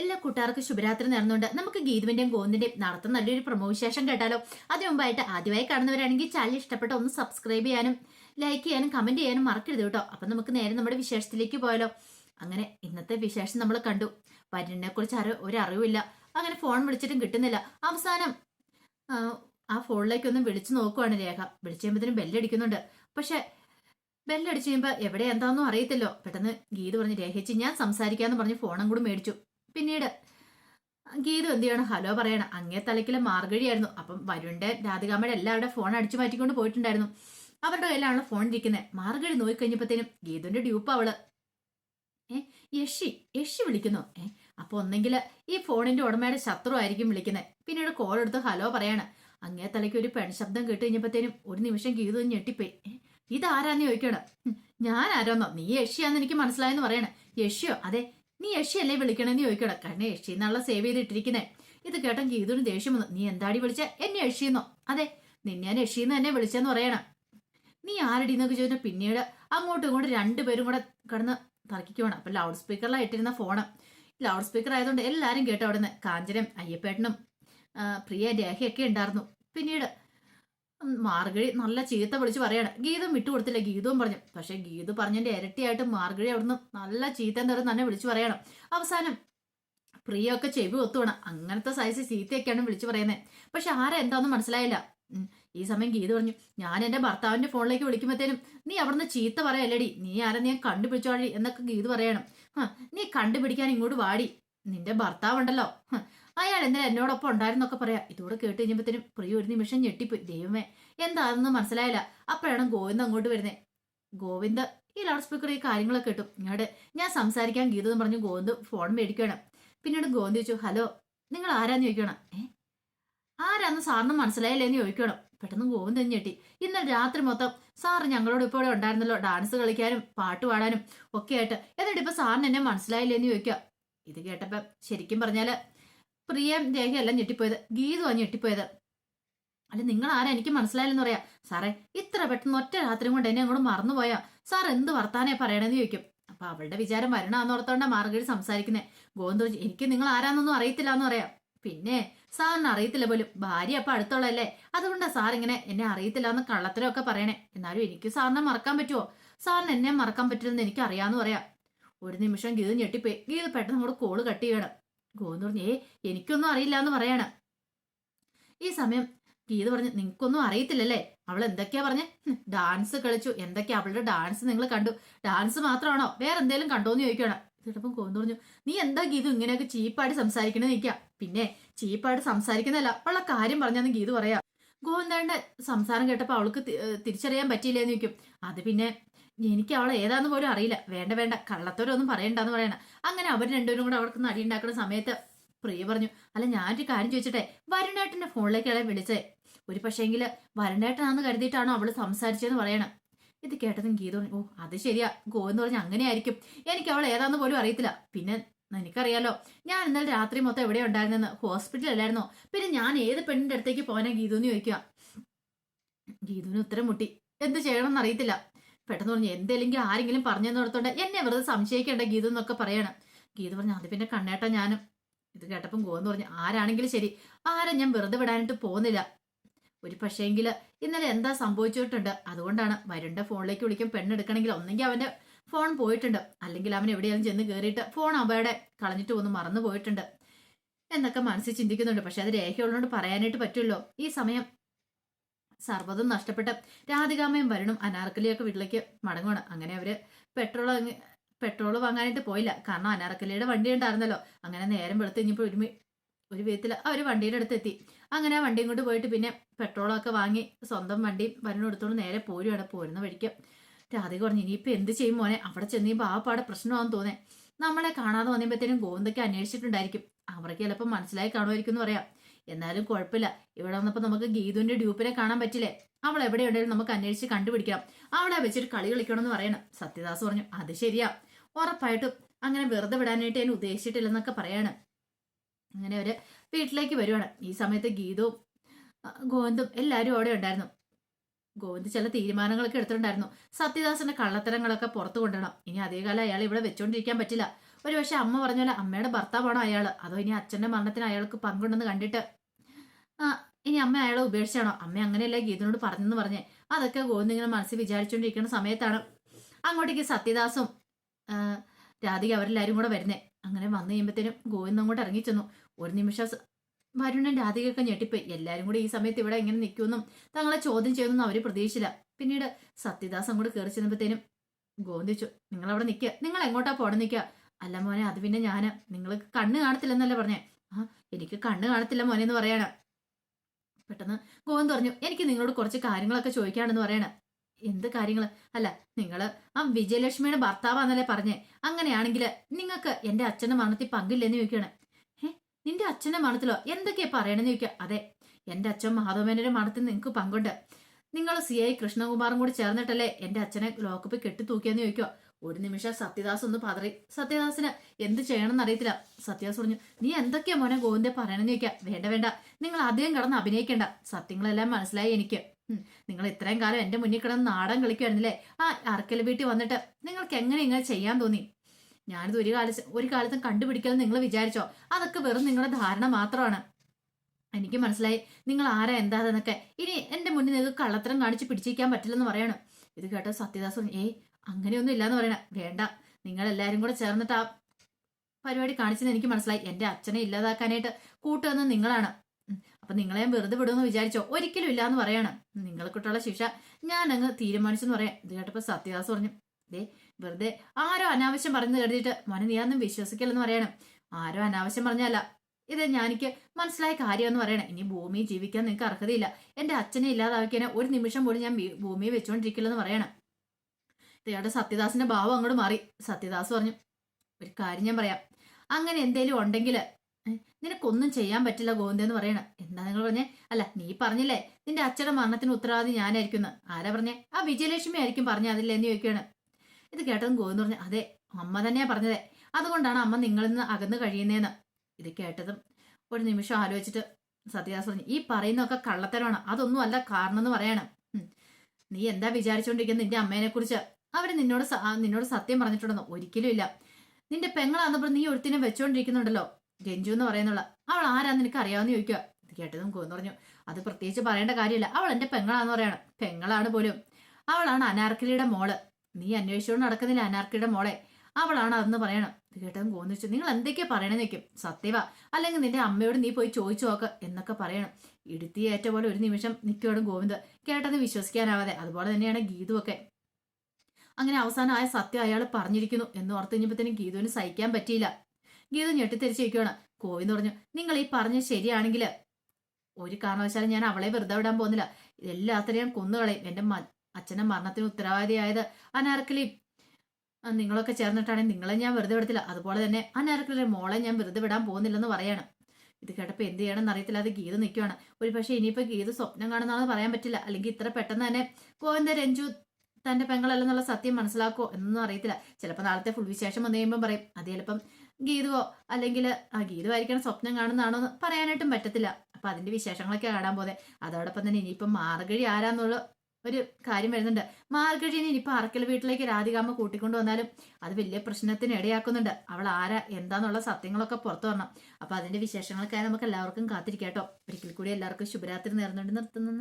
എല്ലാ കൂട്ടുകാർക്കും ശുഭരാത്രി നേർന്നുകൊണ്ട് നമുക്ക് ഗീതുവിന്റെയും ഗോവിന്ദിന്റെയും നടത്തുന്ന നല്ലൊരു പ്രമോ വിശേഷം കേട്ടാലോ? അതിനു മുമ്പായിട്ട് ആദ്യമായി കാണുന്നവരാണെങ്കിൽ ചാനൽ ഇഷ്ടപ്പെട്ട ഒന്ന് സബ്സ്ക്രൈബ് ചെയ്യാനും ലൈക്ക് ചെയ്യാനും കമന്റ് ചെയ്യാനും മറക്കരുത് കേട്ടോ. അപ്പൊ നമുക്ക് നേരെ നമ്മുടെ വിശേഷത്തിലേക്ക് പോയാലോ? അങ്ങനെ ഇന്നത്തെ വിശേഷം നമ്മൾ കണ്ടു. വരുണിനെ കുറിച്ച് ഒരു അറിവില്ല അങ്ങനെ ഫോൺ വിളിച്ചിട്ടും കിട്ടുന്നില്ല. അവസാനം ആ, ഫോണിലേക്ക് ഒന്ന് വിളിച്ചു നോക്കുവാണ് രേഖ. വിളിച്ചു കഴിയുമ്പോഴത്തേനും ബെല്ലടിക്കുന്നുണ്ട് പക്ഷെ ബെല്ലടിച്ചു കഴിയുമ്പോൾ എവിടെ എന്താണെന്നും അറിയത്തില്ലോ. പെട്ടെന്ന് ഗീത് പറഞ്ഞ് രേഖിച്ച് ഞാൻ സംസാരിക്കാന്ന് പറഞ്ഞ് ഫോണും കൂടി മേടിച്ചു. പിന്നീട് ഗീതു എന്ത് ചെയ്യണം? ഹലോ പറയണം. അങ്ങേ തലക്കിലെ മാർഗഴിയായിരുന്നു. അപ്പം വരുണിന്റെ രാധികാമ്മയുടെ എല്ലാവരുടെ ഫോൺ അടിച്ചു മാറ്റിക്കൊണ്ട് പോയിട്ടുണ്ടായിരുന്നു. അവരുടെ കയ്യിലാണല്ലോ ഫോൺ ഇരിക്കുന്നത് മാർഗഴി നോക്കിക്കഴിഞ്ഞപ്പോഴത്തേനും ഗീതുവിന്റെ ഡ്യൂപ്പ് അവൾ. ഏ യഷി യഷി വിളിക്കുന്നു. ഏ അപ്പൊ ഒന്നെങ്കിൽ ഈ ഫോണിന്റെ ഉടമയുടെ ശത്രു ആയിരിക്കും വിളിക്കുന്നത് പിന്നീട് കോൾ എടുത്ത് ഹലോ പറയാണ്. അങ്ങേ തലയ്ക്ക് ഒരു പെൺശബ്ദം കേട്ട് കഴിഞ്ഞപ്പോഴത്തേനും ഒരു നിമിഷം ഗീതു ഞെട്ടിപ്പോയി. ഇതാരാന്ന് ചോദിക്കണം ഞാൻ ആരോന്നോ? നീ യഷിയാന്ന് എനിക്ക് മനസ്സിലായെന്ന് പറയണേ. യഷിയോ അതെ നീ യഷിയല്ലേ വിളിക്കണമെന്ന് ചോദിക്കണം. കണ്ണെ യക്ഷി എന്നുള്ള സേവ് ചെയ്തിട്ടിരിക്കുന്നേ ഇത് കേട്ടൻ ഗീതുവിന് ദേഷ്യം വന്നു. നീ എന്താടി വിളിച്ച? എന്നെ യക്ഷിന്നോ അതെ നിന്നെ ഞാൻ യക്ഷിന്ന് തന്നെ വിളിച്ചെന്ന് പറയണം. നീ ആരടി എന്നൊക്കെ ചോദിച്ചാൽ പിന്നീട് അങ്ങോട്ടും ഇങ്ങോട്ടും രണ്ടുപേരും കൂടെ കിടന്ന് തർക്കിക്കുവാണ്. അപ്പൊ ലൗഡ് സ്പീക്കറിലാണ് ഇട്ടിരുന്ന ഫോണ് ലൗഡ് സ്പീക്കർ ആയതുകൊണ്ട് എല്ലാരും കേട്ടോ അവിടുന്ന്. കാഞ്ചനം അയ്യപ്പേട്ടനും പ്രിയ രേഖയൊക്കെ ഉണ്ടായിരുന്നു. പിന്നീട് മാർഗഴി നല്ല ചീത്ത വിളിച്ച് പറയാണ്. ഗീതം വിട്ടുകൊടുത്തില്ല ഗീതവും പറഞ്ഞു. പക്ഷെ ഗീതു പറഞ്ഞതിന്റെ ഇരട്ടിയായിട്ട് മാർഗഴി അവിടുന്ന് നല്ല ചീത്ത തെറി തന്നെ വിളിച്ചു പറയണം. അവസാനം പ്രിയൊക്കെ ചെവി ഒത്തുവേണം അങ്ങനത്തെ സൈസ് ചീത്തയൊക്കെയാണ് വിളിച്ചു പറയുന്നത് പക്ഷെ ആരാ മനസ്സിലായില്ല. ഈ സമയം ഗീത പറഞ്ഞു ഞാൻ എന്റെ ഭർത്താവിന്റെ ഫോണിലേക്ക് വിളിക്കുമ്പോഴത്തേനും നീ അവിടുന്ന് ചീത്ത പറയല്ലടി. നീ ആരെ ഞാൻ കണ്ടുപിടിച്ചോടി എന്നൊക്കെ ഗീത് പറയണം. നീ കണ്ടുപിടിക്കാൻ ഇങ്ങോട്ട് വാടി. നിന്റെ ഭർത്താവുണ്ടല്ലോ. അയാൾ എന്തിനാ എന്നോടൊപ്പം ഉണ്ടായിരുന്നൊക്കെ പറയാം. ഇതോടെ കേട്ട് കഴിഞ്ഞപ്പോഴത്തേനും പ്രിയ ഒരു നിമിഷം ഞെട്ടിപ്പോയി. ദൈവമേ എന്താണെന്ന് മനസ്സിലായില്ല. അപ്പോഴാണ് ഗോവിന്ദ് അങ്ങോട്ട് വരുന്നത് ഗോവിന്ദ് ഈ ലൗഡ് സ്പീക്കർ ഈ കാര്യങ്ങളൊക്കെ കിട്ടും ഇങ്ങോട്ട് ഞാൻ സംസാരിക്കാൻ ഗീത എന്ന് പറഞ്ഞു ഗോവിന്ദ് ഫോൺ മേടിക്കണം പിന്നീട് ഗോവിന്ദ് ചോദിച്ചു ഹലോ നിങ്ങൾ ആരാന്ന് ചോദിക്കണം ഏ? ആരാന്ന് സാറിന് മനസ്സിലായില്ലേന്ന് ചോദിക്കണം പെട്ടെന്ന് ഗോവിന്ദ് ഞെട്ടി. ഇന്നലെ രാത്രി മൊത്തം സാർ ഞങ്ങളോട് ഇപ്പോൾ ഇവിടെ ഉണ്ടായിരുന്നല്ലോ. ഡാൻസ് കളിക്കാനും പാട്ട് പാടാനും ഒക്കെ ആയിട്ട്. എന്നിട്ട് ഇപ്പൊ സാറിന് എന്നെ മനസ്സിലായില്ലേന്ന് ചോദിക്കുക. ഇത് കേട്ടപ്പോ ശരിക്കും പറഞ്ഞാൽ പ്രിയം രേഖയല്ല ഞെട്ടിപ്പോയത്. ഗീതുവാ ഞെട്ടിപ്പോയത്. അല്ല നിങ്ങൾ ആരാ എനിക്ക് മനസ്സിലായില്ലെന്ന് പറയാ. സാറേ ഇത്ര പെട്ടെന്ന് ഒറ്റ രാത്രി കൊണ്ട് എന്നെ അങ്ങോട്ട് മറന്നുപോയാ? സാർ എന്ത് വർത്താനേ പറയണമെന്ന് ചോദിക്കും. അപ്പൊ അവളുടെ വിചാരം വരണാന്നോർത്തോണ്ടാ മാർഗഴി സംസാരിക്കുന്നേ. ഗോന്തു എനിക്ക് നിങ്ങൾ ആരാന്നൊന്നും അറിയത്തില്ല എന്ന് പറയാം. പിന്നെ സാറിന് അറിയത്തില്ല പോലും. ഭാര്യ അപ്പൊ അടുത്തുള്ളല്ലേ അതുകൊണ്ടാ സാർ ഇങ്ങനെ എന്നെ അറിയത്തില്ല എന്ന് കള്ളത്തിലൊക്കെ പറയണേ. എന്നാലും എനിക്ക് സാറിനെ മറക്കാൻ പറ്റുമോ സാറിന് എന്നെ മറക്കാൻ പറ്റില്ലെന്ന് എനിക്ക് അറിയാന്ന് പറയാം. ഒരു നിമിഷം ഗീത് ഞെട്ടിപ്പോയി. ഗീത് പെട്ടെന്ന് കൂടെ കോൾ കട്ട് ചെയ്യണം. ഗോവിന്ദ് പറഞ്ഞു ഏ എനിക്കൊന്നും അറിയില്ല എന്ന് പറയാണ്. ഈ സമയം ഗീത പറഞ്ഞു നിങ്ങൾക്കൊന്നും അറിയത്തില്ലല്ലേ? അവൾ എന്തൊക്കെയാ പറഞ്ഞ? ഡാൻസ് കളിച്ചു. എന്തൊക്കെയാ? അവളുടെ ഡാൻസ് നിങ്ങൾ കണ്ടു. ഡാൻസ് മാത്രമാണോ? വേറെ എന്തെങ്കിലും കണ്ടോന്ന് ചോദിക്കണം ഇതിട്ടപ്പം കോന്ന് പറഞ്ഞു നീ എന്താ ഗീതു ഇങ്ങനെയൊക്കെ ചീപ്പായിട്ട് സംസാരിക്കണേ നിൽക്കാം പിന്നെ ചീപ്പായിട്ട് സംസാരിക്കുന്നതല്ല ഉള്ള കാര്യം പറഞ്ഞാന്ന് ഗീതു പറയാം. ഗോവിന്ദാന്റെ സംസാരം കേട്ടപ്പോൾ അവൾക്ക് തിരിച്ചറിയാൻ പറ്റിയില്ലേന്ന് ചോദിക്കും. അത് പിന്നെ എനിക്ക് അവളെ ഏതാന്ന് പോലും അറിയില്ല. വേണ്ട വേണ്ട. കള്ളത്തോരൊന്നും പറയണ്ടെന്ന് പറയണ. അങ്ങനെ അവർ രണ്ടുപേരും കൂടെ അവർക്ക് നടിയുണ്ടാക്കുന്ന സമയത്ത് പ്രിയ പറഞ്ഞു അല്ല ഞാനൊരു കാര്യം ചോദിച്ചിട്ടെ വരുണേട്ടന്റെ ഫോണിലേക്ക് അളെ വിളിച്ചേ. ഒരു പക്ഷേങ്കിൽ വരുണേട്ടനാന്ന് കരുതിയിട്ടാണോ അവൾ സംസാരിച്ചതെന്ന് പറയണം. ഇത് കേട്ടതും ഗീത ഓ അത് ശരിയാ. ഗോ എന്ന് പറഞ്ഞ അങ്ങനെയായിരിക്കും. എനിക്ക് അവൾ ഏതാന്ന് പോലും അറിയത്തില്ല. പിന്നെ എനിക്കറിയാലോ ഞാൻ ഇന്നലെ രാത്രി മൊത്തം എവിടെ ഉണ്ടായിരുന്നെന്ന്? ഹോസ്പിറ്റലല്ലായിരുന്നോ പിന്നെ ഞാൻ ഏത് പെണ്ണിന്റെ അടുത്തേക്ക് പോകാനാ ഗീതു എന്ന് ചോദിക്കുക? ഗീതുവിന് ഉത്തരം മുട്ടി. എന്ത് ചെയ്യണമെന്ന് അറിയത്തില്ല. പെട്ടെന്ന് പറഞ്ഞു എന്തെങ്കിലും ആരെങ്കിലും പറഞ്ഞു ഓർത്തോണ്ട് എന്നെ വെറുതെ സംശയിക്കേണ്ട ഗീത എന്നൊക്കെ പറയണം. ഗീത പറഞ്ഞു അത് പിന്നെ കണ്ണേട്ട ഞാനും. ഇത് കേട്ടപ്പം ഗോന്ന് പറഞ്ഞു ആരാണെങ്കിലും ശരി ആരെ ഞാൻ വെറുതെ വിടാനായിട്ട് പോകുന്നില്ല. ഒരു പക്ഷേങ്കിൽ ഇന്നലെ എന്താ സംഭവിച്ചിട്ടുണ്ട്? അതുകൊണ്ടാണ് വരുണ്ട ഫോണിലേക്ക് വിളിക്കും പെണ്ണെടുക്കണമെങ്കിൽ ഒന്നെങ്കിൽ അവന്റെ ഫോൺ പോയിട്ടുണ്ട്. അല്ലെങ്കിൽ അവൻ എവിടെയാലും ചെന്ന് കയറിയിട്ട് ഫോൺ അവയുടെ കളഞ്ഞിട്ട് ഒന്ന് മറന്നു പോയിട്ടുണ്ട്. എന്നൊക്കെ മനസ്സിൽ ചിന്തിക്കുന്നുണ്ട്. പക്ഷെ അത് രേഖയുള്ളതുകൊണ്ട് പറയാനായിട്ട് പറ്റുമല്ലോ ഈ സമയം സർവതും നഷ്ടപ്പെട്ട് രാധികാമയും വരുണും അനാർക്കലിയൊക്കെ വീട്ടിലേക്ക് മടങ്ങുവാണ്. അങ്ങനെ അവർ പെട്രോൾ പെട്രോൾ വാങ്ങാനായിട്ട് പോയില്ല. കാരണം അനാർക്കലിയുടെ വണ്ടി ഉണ്ടായിരുന്നല്ലോ. അങ്ങനെ നേരം വെളുത്ത് കഴിഞ്ഞപ്പോൾ ഒരു ഒരു വിധത്തിൽ അവർ വണ്ടിയുടെ അടുത്തെത്തി. അങ്ങനെ ആ വണ്ടിയും കൊണ്ട് പോയിട്ട് പിന്നെ പെട്രോളൊക്കെ വാങ്ങി സ്വന്തം വണ്ടി വരുന്ന എടുത്തോണ്ട് നേരെ പോരുവാണ്. പോരുന്ന വഴിക്ക് രാധിക പറഞ്ഞു ഇനിയിപ്പോൾ എന്ത് ചെയ്യും മോനെ? അവിടെ ചെന്ന് ആ പാടെ പ്രശ്നമാണെന്ന് തോന്നേ. നമ്മളെ കാണാതെ വന്നപ്പോഴത്തേനും ഗോവിന്ദൊക്കെ അന്വേഷിച്ചിട്ടുണ്ടായിരിക്കും. അവർക്ക് ചിലപ്പോൾ മനസ്സിലായി കാണുമായിരിക്കും എന്ന് പറയാം. എന്നാലും കുഴപ്പമില്ല. ഇവിടെ വന്നപ്പോൾ നമുക്ക് ഗീതുവിന്റെ ഡ്യൂപ്പിനെ കാണാൻ പറ്റില്ലേ? അവൾ എവിടെയുണ്ടെങ്കിലും നമുക്ക് അന്വേഷിച്ച് കണ്ടുപിടിക്കാം അവളെ വെച്ചിട്ട് കളി കളിക്കണം എന്ന് പറയണം. സത്യദാസ് പറഞ്ഞു അത് ശരിയാ. ഉറപ്പായിട്ടും അങ്ങനെ വെറുതെ വിടാനായിട്ട് ഞാൻ ഉദ്ദേശിച്ചിട്ടില്ലെന്നൊക്കെ പറയാണ്. അങ്ങനെ അവർ വീട്ടിലേക്ക് വരുവാണ്. ഈ സമയത്ത് ഗീതവും ഗോവിന്ദും എല്ലാവരും അവിടെ ഉണ്ടായിരുന്നു. ഗോവിന്ദ് ചില തീരുമാനങ്ങളൊക്കെ എടുത്തിട്ടുണ്ടായിരുന്നു. സത്യദാസിന്റെ കള്ളത്തരങ്ങളൊക്കെ പുറത്തു കൊണ്ടുവരണം. ഇനി അതേകാലം അയാൾ ഇവിടെ വെച്ചുകൊണ്ടിരിക്കാൻ പറ്റില്ല. ഒരു പക്ഷെ അമ്മ പറഞ്ഞ പോലെ അമ്മയുടെ ഭർത്താവാണോ അയാൾ അതോ ഇനി അച്ഛന്റെ മരണത്തിന് അയാൾക്ക് പങ്കുണ്ടെന്ന് കണ്ടിട്ട്? ഇനി അമ്മ അയാളെ ഉപേക്ഷിച്ചാണോ? അമ്മ അങ്ങനെയല്ല ഗീതനോട് പറഞ്ഞെന്ന് പറഞ്ഞേ. അതൊക്കെ ഗോവിന്ദ് ഇങ്ങനെ മനസ്സിൽ വിചാരിച്ചുകൊണ്ടിരിക്കുന്ന സമയത്താണ് അങ്ങോട്ടേക്ക് സത്യദാസും രാധിക അവരെല്ലാവരും കൂടെ വരുന്നേ. അങ്ങനെ വന്നു കഴിയുമ്പോഴത്തേനും ഗോവിന്ദ് അങ്ങോട്ട് ഇറങ്ങി ചെന്നു ഒരു നിമിഷം വരുണൻ രാധികയൊക്കെ ഞെട്ടിപ്പോയി. എല്ലാവരും കൂടി ഈ സമയത്ത് ഇവിടെ ഇങ്ങനെ നിൽക്കുമെന്നും തങ്ങളെ ചോദ്യം ചെയ്യുമെന്നും അവർ പ്രതീക്ഷിച്ചില്ല. പിന്നീട് സത്യദാസ് അങ്ങോട്ട് കയറി ചെന്നപ്പോഴത്തേനും ഗോവിന്ദിച്ചു നിങ്ങൾ അവിടെ നിൽക്കുക നിങ്ങൾ എങ്ങോട്ടാ പോടെ നിൽക്കുക അല്ല മോനെ അത് പിന്നെ ഞാൻ നിങ്ങൾക്ക് കണ്ണ് കാണത്തില്ലെന്നല്ലേ പറഞ്ഞേ? ആ എനിക്ക് കണ്ണ് കാണത്തില്ല മോനെ എന്ന് പറയാണ്. പെട്ടെന്ന് ഗോവിന്ദ് പറഞ്ഞു എനിക്ക് നിങ്ങളോട് കുറച്ച് കാര്യങ്ങളൊക്കെ ചോദിക്കാണെന്ന് പറയാണ്. എന്ത് കാര്യങ്ങൾ അല്ല നിങ്ങൾ ആ വിജയലക്ഷ്മിയുടെ ഭർത്താവാന്നല്ലേ പറഞ്ഞേ? അങ്ങനെയാണെങ്കിൽ നിങ്ങൾക്ക് എന്റെ അച്ഛന്റെ മരണത്തിൽ പങ്കില്ലെന്ന് ചോദിക്കുകയാണ്. ഏ നിന്റെ അച്ഛന്റെ മരണത്തിലോ? എന്തൊക്കെയാ പറയണെന്ന് ചോദിക്കുക. അതെ എന്റെ അച്ഛൻ മാധവമേനയുടെ മരണത്തിൽ നിങ്ങൾക്ക് പങ്കുണ്ട്. നിങ്ങൾ സി ഐ കൃഷ്ണകുമാറും കൂടി ചേർന്നിട്ടല്ലേ എന്റെ അച്ഛനെ ലോക്കപ്പ് കെട്ടി തൂക്കിയെന്ന് ചോദിക്കുക. ഒരു നിമിഷം സത്യദാസ് ഒന്ന് പതറി. സത്യദാസിന് എന്ത് ചെയ്യണം അറിയത്തില്ല. സത്യദാസ് പറഞ്ഞു നീ എന്തൊക്കെയാ മോനെ ഗോവിന്ദ പറയണെന്ന് ചോദിക്കാം. വേണ്ട വേണ്ട. നിങ്ങൾ അധികം കിടന്ന് അഭിനയിക്കേണ്ട. സത്യങ്ങളെല്ലാം മനസ്സിലായി എനിക്ക്. നിങ്ങൾ ഇത്രയും കാലം എന്റെ മുന്നിൽ കിടന്ന് നാടൻ കളിക്കുമായിരുന്നില്ലേ ആ അറക്കൽ വീട്ടിൽ വന്നിട്ട് നിങ്ങൾക്ക് എങ്ങനെ ഇങ്ങനെ ചെയ്യാൻ തോന്നി? ഞാനിത് ഒരു കാലത്ത് ഒരു കാലത്തും കണ്ടുപിടിക്കലെന്ന് നിങ്ങൾ വിചാരിച്ചോ? അതൊക്കെ വെറും നിങ്ങളുടെ ധാരണ മാത്രമാണ്. എനിക്ക് മനസ്സിലായി. നിങ്ങൾ ആരാ? എന്താതെന്നൊക്കെ ഇനി എന്റെ മുന്നിൽ നിങ്ങൾക്ക് കള്ളത്തരം കാണിച്ച് പിടിച്ചിരിക്കാൻ പറ്റില്ലെന്ന് പറയണം. ഇത് കേട്ട സത്യദാസ് ഏയ് അങ്ങനെയൊന്നും ഇല്ലാന്ന് പറയണ. വേണ്ട. നിങ്ങൾ എല്ലാരും കൂടെ ചേർന്നിട്ട് ആ പരിപാടി കാണിച്ചെന്ന് എനിക്ക് മനസ്സിലായി. എന്റെ അച്ഛനെ ഇല്ലാതാക്കാനായിട്ട് കൂട്ടുവന്ന നിങ്ങളാണ്. അപ്പൊ നിങ്ങളെ വെറുതെ വിടുമെന്ന് വിചാരിച്ചോ? ഒരിക്കലും ഇല്ലാന്ന് പറയണം. നിങ്ങൾക്കിട്ടുള്ള ശിക്ഷ ഞാൻ അങ്ങ് തീരുമാനിച്ചെന്ന് പറയാം. ഇത് കേട്ടപ്പോ സത്യദാസ് പറഞ്ഞു ദേ വെറുതെ ആരോ അനാവശ്യം പറഞ്ഞു കരുതിയിട്ട് മോനെ നീ അതൊന്നും വിശ്വസിക്കില്ലെന്ന് പറയണം. ആരോ അനാവശ്യം പറഞ്ഞല്ല ഇത് ഞാനിക്ക് മനസ്സിലായ കാര്യമെന്ന് പറയണം. ഇനി ഭൂമിയിൽ ജീവിക്കാൻ നിങ്ങൾക്ക് അർഹതയില്ല. എന്റെ അച്ഛനെ ഇല്ലാതാക്കിയാൽ ഒരു നിമിഷം പോലും ഞാൻ ഭൂമിയെ വെച്ചുകൊണ്ടിരിക്കില്ലെന്ന് പറയണം. ഇയാളുടെ സത്യദാസിന്റെ ഭാവം അങ്ങോട്ട് മാറി. സത്യദാസ് പറഞ്ഞു ഒരു കാര്യം ഞാൻ പറയാം. അങ്ങനെ എന്തേലും ഉണ്ടെങ്കിൽ നിനക്കൊന്നും ചെയ്യാൻ പറ്റില്ല ഗോവിന്ദ എന്ന് പറയണം. എന്താ നിങ്ങൾ പറഞ്ഞേ? അല്ല നീ പറഞ്ഞില്ലേ നിന്റെ അച്ഛന്റെ മരണത്തിന് ഉത്തരവാദി ഞാനായിരിക്കും. ആരാ പറഞ്ഞേ? ആ വിജയലക്ഷ്മി ആയിരിക്കും പറഞ്ഞ അതില്ലേ എന്ന് ചോദിക്കുകയാണ്. ഇത് കേട്ടതും ഗോവിന്ദ് പറഞ്ഞു അതെ അമ്മ തന്നെയാ പറഞ്ഞത്. അതുകൊണ്ടാണ് അമ്മ നിങ്ങളിൽ നിന്ന് അകന്നു കഴിയുന്നതെന്ന് ഇത് കേട്ടതും ഒരു നിമിഷം ആലോചിച്ചിട്ട് സത്യദാസ് പറഞ്ഞു ഈ പറയുന്നതൊക്കെ കള്ളത്തരമാണ്. അതൊന്നും അല്ല കാരണം എന്ന് പറയണം. നീ എന്താ വിചാരിച്ചുകൊണ്ടിരിക്കുന്നത് നിന്റെ അമ്മേനെ കുറിച്ച് അവർ നിന്നോട് നിന്നോട് സത്യം പറഞ്ഞിട്ടുണ്ടെന്നോ ഒരിക്കലും ഇല്ല. നിന്റെ പെങ്ങളാന്നപ്പോൾ നീ ഒരുത്തിനെ വെച്ചോണ്ടിരിക്കുന്നുണ്ടല്ലോ. രഞ്ജു എന്ന് പറയുന്നുള്ള അവൾ ആരാ നിനക്ക് അറിയാവുന്ന ചോദിക്കുക ഇത് കേട്ടതും കോന്ന് പറഞ്ഞു. അത് പ്രത്യേകിച്ച് പറയേണ്ട കാര്യമില്ല. അവൾ എന്റെ പെങ്ങളാന്ന് പറയണം. പെങ്ങളാണ് പോലും. അവളാണ് അനാർക്കലിയുടെ മോൾ. നീ അന്വേഷിച്ചുകൊണ്ട് നടക്കുന്നില്ല അനാർക്കലിയുടെ മോളെ. അവളാണ് അതെന്ന് പറയണം. ഇത് കേട്ടതും കോന്ന് വെച്ചു നിങ്ങൾ എന്തൊക്കെയാ പറയണെന്ന് വെക്കും സത്യവ. അല്ലെങ്കിൽ നിന്റെ അമ്മയോട് നീ പോയി ചോദിച്ചു നോക്ക് എന്നൊക്കെ പറയണം. ഇടുത്തിയേറ്റ പോലെ ഒരു നിമിഷം നിൽക്കുവാണ് ഗോവിന്ദ്. കേട്ടത് വിശ്വസിക്കാനാവാതെ. അതുപോലെ തന്നെയാണ് ഗീതുവൊക്കെ. അങ്ങനെ അവസാനം ആയ സത്യം അയാൾ പറഞ്ഞിരിക്കുന്നു എന്ന് ഓർത്ത് കഴിഞ്ഞപ്പോഴത്തേനും ഗീതുവിന് സഹിക്കാൻ പറ്റിയില്ല. ഗീതു ഞെട്ടിത്തിരിച്ചിരിക്കുകയാണ് കോവിന്ന് പറഞ്ഞു നിങ്ങൾ ഈ പറഞ്ഞ ശരിയാണെങ്കിൽ ഒരു കാരണവശാലും ഞാൻ അവളെ വെറുതെ വിടാൻ പോകുന്നില്ല. എല്ലാത്തിനെയും കൊന്നുകളയും എന്റെ അച്ഛനും മരണത്തിന് ഉത്തരവാദിയായത് അനാർക്കലിയും നിങ്ങളൊക്കെ ചേർന്നിട്ടാണെങ്കിൽ നിങ്ങളെ ഞാൻ വെറുതെ വിടത്തില്ല. അതുപോലെ തന്നെ അനാർക്കലിയുടെ മോളെ ഞാൻ വെറുതെ വിടാൻ പോകുന്നില്ലെന്ന് പറയാണ്. ഇത് കേട്ടപ്പോൾ എന്ത് ചെയ്യണമെന്ന് അറിയത്തില്ല അത് ഗീത നിൽക്കുവാണ് ഒരു പക്ഷേ ഇനിയിപ്പോൾ ഗീത സ്വപ്നം കാണുന്നതാണെന്ന് പറയാൻ പറ്റില്ല. അല്ലെങ്കിൽ ഇത്ര പെട്ടെന്ന് തന്നെ ഗോവിന്ദ രഞ്ജു തന്റെ പെങ്ങളല്ലെന്നുള്ള സത്യം മനസ്സിലാക്കുമോ എന്നൊന്നും അറിയത്തില്ല. ചിലപ്പോൾ നാളത്തെ ഫുൾ വിശേഷം വന്നു കഴിയുമ്പോൾ പറയും അത് ചിലപ്പം ഗീതുവോ? അല്ലെങ്കിൽ ആ ഗീതുവായിരിക്കണം സ്വപ്നം കാണുന്നതാണോ എന്ന് പറയാനായിട്ടും പറ്റത്തില്ല. അപ്പൊ അതിന്റെ വിശേഷങ്ങളൊക്കെ കാണാൻ പോകുന്നത് അതോടൊപ്പം തന്നെ ഇനിയിപ്പം മാർഗഴി ആരാന്നുള്ള ഒരു കാര്യം വരുന്നുണ്ട്. മാർഗഴിനെ ഇനിയിപ്പോൾ അറക്കൽ വീട്ടിലേക്ക് രാധികാമ്മ കൂട്ടിക്കൊണ്ടു വന്നാലും അത് വലിയ പ്രശ്നത്തിന് ഇടയാക്കുന്നുണ്ട്. അവൾ ആരാ എന്താന്നുള്ള സത്യങ്ങളൊക്കെ പുറത്തു വരണം. അപ്പൊ അതിന്റെ വിശേഷങ്ങൾക്കായി നമുക്ക് എല്ലാവർക്കും കാത്തിരിക്കാം കേട്ടോ ഒരിക്കൽ കൂടി എല്ലാവർക്കും ശുഭരാത്രി നേർന്നുകൊണ്ട് നിർത്തുന്നു.